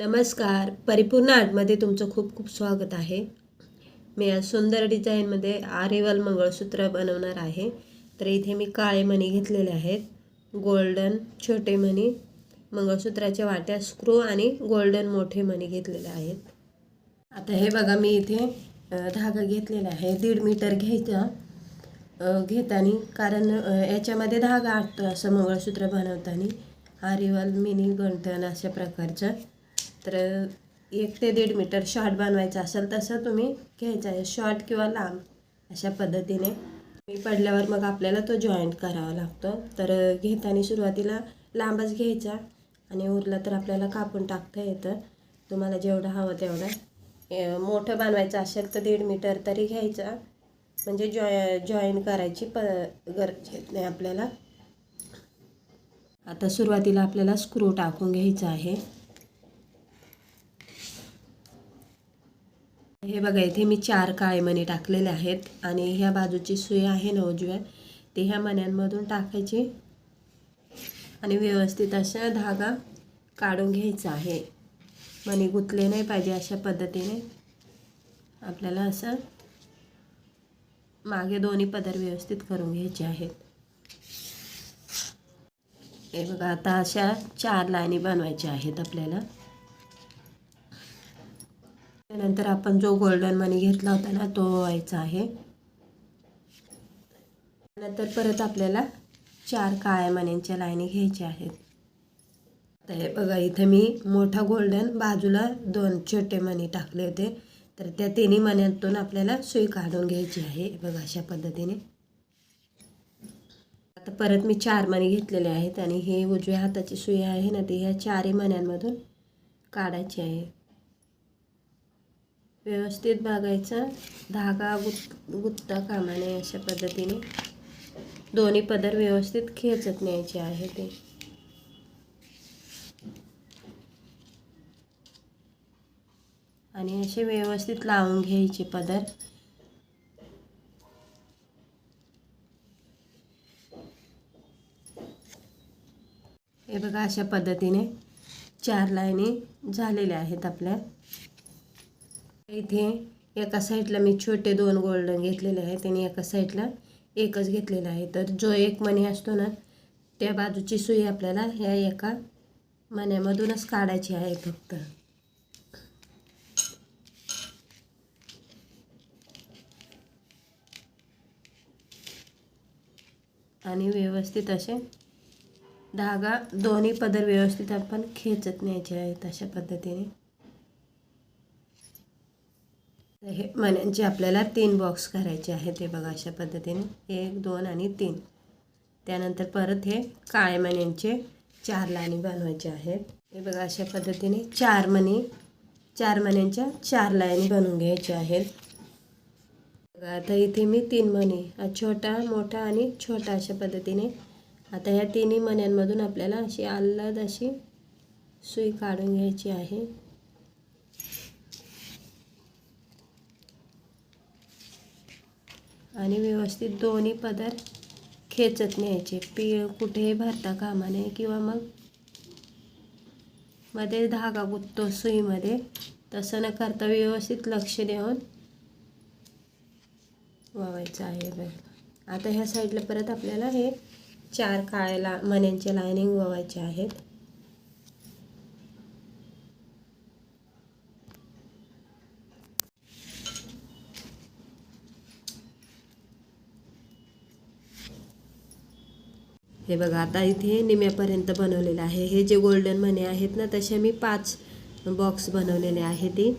नमस्कार. परिपूर्ण आर्टमध्ये तुमचं खूप खूप स्वागत आहे. मी आज सुंदर डिझाईनमध्ये आरेवाल मंगळसूत्र बनवणार आहे. तर इथे मी काळे मणी घेतलेले आहेत. गोल्डन छोटे मणी मंगळसूत्राच्या वाट्या स्क्रू आणि गोल्डन मोठे मणी घेतलेले आहेत. आता हे बघा मी इथे धागा घेतलेला आहे. दीड मीटर घ्यायचा. घेताना कारण याच्यामध्ये धागा आटतो असं मंगळसूत्र बनवताना. आरिवाल मिनी गंठण अशा प्रकारचं. तर एक ते दीड मीटर शॉर्ट बनवायचा असेल तसं तुम्ही घ्यायचा आहे. शॉर्ट किंवा लांब अशा पद्धतीने. मी पडल्यावर मग आपल्याला तो जॉईंट करावा लागतो. तर घेताना सुरुवातीला लांबच घ्यायचा आणि उरला तर आपल्याला कापून टाकता येतं. तुम्हाला जेवढं हवं तेवढं. मोठं बनवायचं असेल तर दीड मीटर तरी घ्यायचा. म्हणजे जॉय जॉईन करायची प गरज येत नाही आपल्याला. आता सुरुवातीला आपल्याला स्क्रू टाकून घ्यायचा आहे. हे बघा इथे मी चार काळे मणी टाकलेले आहेत आणि ह्या बाजूची सुई आहे ना उजव्या ते ह्या मण्यांमधून टाकायची आणि व्यवस्थित अशा धागा काढून घ्यायचा आहे. मणी गुंतले नाही पाहिजे अशा पद्धतीने. आपल्याला असं मागे दोन्ही पदर व्यवस्थित करून घ्यायचे आहेत. हे बघा आता अशा चार लाईनी बनवायच्या आहेत आपल्याला. त्यानंतर आपण जो गोल्डन मनी घेतला होता ना तो व्हायचा आहे. त्यानंतर परत आपल्याला चार काळ्या मण्यांच्या लाईनी घ्यायच्या आहेत. तर हे बघा इथे मी मोठा गोल्डन बाजूला दोन छोटे मणी टाकले होते. तर त्या तिन्ही मण्यांतून आपल्याला सुई काढून घ्यायची आहे. बघा अशा पद्धतीने. आता परत मी चार मणी घेतलेले आहेत आणि हे उजव्या हाताची सुई आहे ना ती ह्या चारही मण्यांमधून काढायची आहे. व्यवस्थित बघायचं. धागा गुत गुत्ता कामा नये अशा पद्धतीने. दोन्ही पदर व्यवस्थित खेचत न्यायचे आहे ते. आणि असे व्यवस्थित लावून घ्यायचे पदर. हे बघा अशा पद्धतीने चार लाईनी झालेल्या आहेत आपल्या. इथे एका साईडला मी छोटे दोन गोल्डन घेतलेले आहेत आणि एका साईडला एकच घेतलेला आहे. तर जो एक मणी असतो ना त्या बाजूची सुई आपल्याला ह्या एका मण्यामधूनच काढायची आहे फक्त. आणि व्यवस्थित असे धागा दोन्ही पदर व्यवस्थित आपण खेचत न्यायचे आहेत अशा पद्धतीने तर हे मण्यांचे आपल्याला तीन बॉक्स करायचे आहेत ते बघा अशा पद्धतीने. एक दोन आणि तीन. त्यानंतर परत हे काळ्या मण्यांचे चार लाईनी बनवायचे आहेत. हे बघा अशा पद्धतीने चार मणी चार मण्यांच्या चार लाईनी बनवून घ्यायच्या आहेत. बघा आता इथे मी तीन मणी छोटा मोठा आणि छोटा अशा पद्धतीने. आता ह्या तिन्ही मण्यांमधून आपल्याला अशी आल्हाद अशी सुई काढून घ्यायची आहे. आणि व्यवस्थित दोन्ही पदार्थ खेचत न्यायचे. पी कुठेही भरता कामा नये किंवा मग मध्ये धागा गुंततो सुईमध्ये. तसं न करता व्यवस्थित लक्ष देऊन वावायचं आहे बघ आता ह्या साईडला परत आपल्याला हे चार काळ्या ला मण्यांचे लायनिंग वावायचे आहेत. हे बघा आता इथे निम्यापर्यंत बनवलेलं आहे. हे जे गोल्डन मणी आहेत ना तसे मी पाच बॉक्स बनवलेले आहे ते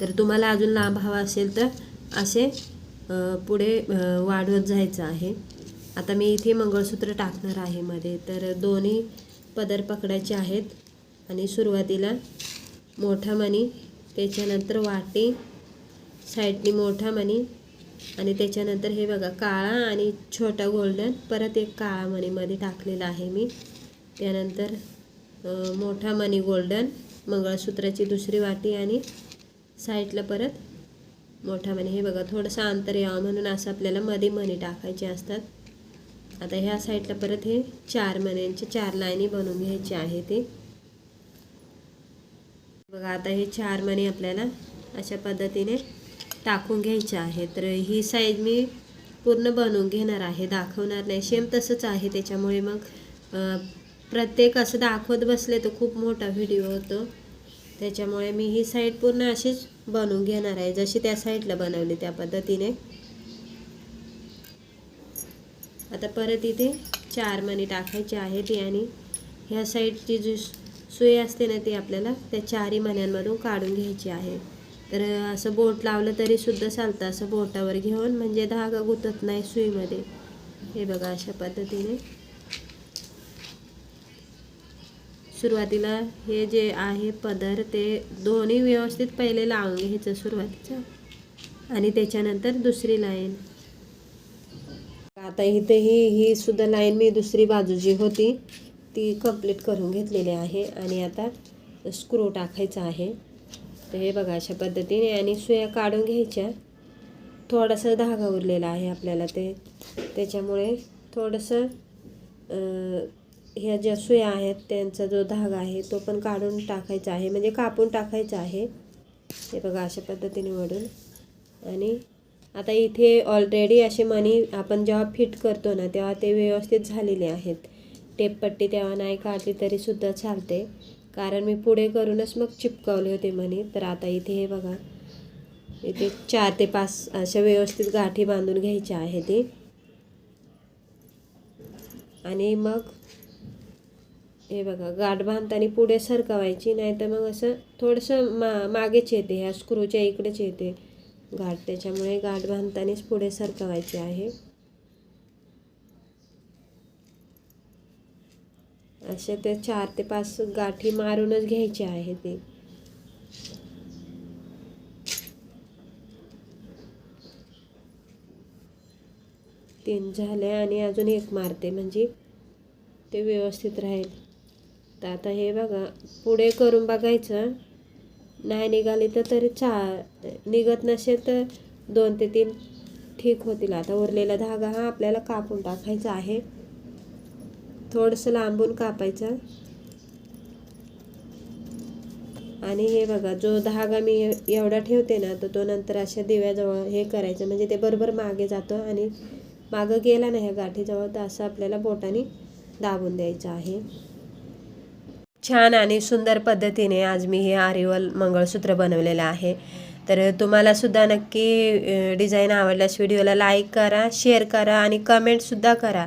तर तुम्हाला अजून लांब हवा असेल तर असे पुढे वाढवत जायचं आहे. आता मी इथे मंगळसूत्र टाकणार आहे मध्ये. तर दोन्ही पदर पकडायचे आहेत. आणि सुरुवातीला मोठा मणी त्याच्यानंतर वाटी साईडनी मोठा मणी आणि त्याच्यानंतर हे बघा काळा आणि छोटा गोल्डन परत एक काळा मणीमध्ये टाकलेला आहे मी. त्यानंतर मोठा मणी गोल्डन मंगळसूत्राची दुसरी वाटी आणि साईडला परत मोठा मणी. हे बघा थोडंसं अंतर यावं म्हणून असं आपल्याला मध्ये मणी टाकायचे असतात. आता ह्या साईडला परत हे चार मण्यांचे चार लाईनी बनवून घ्यायचे आहे ते. बघा आता हे चार मणी आपल्याला अशा पद्धतीने टाकून घ्यायचे आहे तर ही साईज मी पूर्ण बनवून घेणार आहे. दाखवणार नाही. सेम तसंच आहे. त्याच्यामुळे मग प्रत्येक असं दाखवत बसले तर खूप मोठा व्हिडिओ होतो. त्याच्यामुळे मी ही साईड पूर्ण अशीच बनवून घेणार आहे. जशी त्या साईडला बनवली त्या पद्धतीने. आता परत इथे चार मणी टाकायचे आहे ती आणि ह्या साईडची जी सुई असते ना ती आपल्याला त्या चारही मण्यांमधून काढून घ्यायची आहे. तर असं बोट लावलं तरी सुद्धा चालतं. असं बोटावर घेऊन म्हणजे धागा गुतत नाही सुईमध्ये. हे बघा अशा पद्धतीने. सुरुवातीला हे जे आहे पदर ते दोन्ही व्यवस्थित पहिले लावून घ्यायचं सुरुवातीचं. आणि त्याच्यानंतर दुसरी लाईन. आता इथे ही ही सुद्धा लाईन मी दुसरी बाजू जी होती ती कंप्लीट करून घेतलेली आहे. आणि आता स्क्रू टाकायचा आहे. तर हे बघा अशा पद्धतीने आणि सुया काढून घ्यायच्या. थोडासा धागा उरलेला आहे आपल्याला ते. त्याच्यामुळे थोडंसं ह्या ज्या सुया आहेत त्यांचा जो धागा आहे तो पण काढून टाकायचा आहे. म्हणजे कापून टाकायचा आहे. हे बघा अशा पद्धतीने वडून. आणि आता इथे ऑलरेडी असे मणी आपण जेव्हा फिट करतो ना तेव्हा ते व्यवस्थित झालेले आहेत. टेपपट्टी तेव्हा नाही काढली तरीसुद्धा चालते. कारण मी पुढे करूनच मग चिपकवले होते म्हणे. तर आता इथे हे बघा. इथे चार ते पाच अशा व्यवस्थित गाठी बांधून घ्यायच्या आहे ते. आणि मग हे बघा गाठ बांधताना पुढे सरकवायची नाही तर मग असं थोडंसं मा मागेच येते. ह्या स्क्रूच्या इकडेच येते गाठ. त्याच्यामुळे गाठ बांधतानाच पुढे सरकवायची आहे. असे ते चार ते पाच गाठी मारूनच घ्यायचे आहे ते. तीन झाले आणि अजून एक मारते म्हणजे ते व्यवस्थित राहील. तर आता हे बघा पुढे करून बघायचं. नाही निघाली तर तरी चा निघत नसेल तर दोन ते तीन ठीक होतील. आता उरलेला धागा हा आपल्याला कापून टाकायचा आहे. थोडंसं लांबून कापायचं. आणि हे बघा जो धागा मी एवढा ठेवते ना तर तो नंतर अशा दिव्याजवळ हे करायचं. म्हणजे ते बरोबर मागे जातो आणि मागं गेला नाही ह्या गाठीजवळ तर असं आपल्याला बोटाने दाबून द्यायचं आहे. छान आणि सुंदर पद्धतीने आज मी हे आरिवल मंगळसूत्र बनवलेलं आहे. तर तुम्हालासुद्धा नक्की डिझाईन आवडल्यास व्हिडिओला लाईक करा शेअर करा आणि कमेंटसुद्धा करा.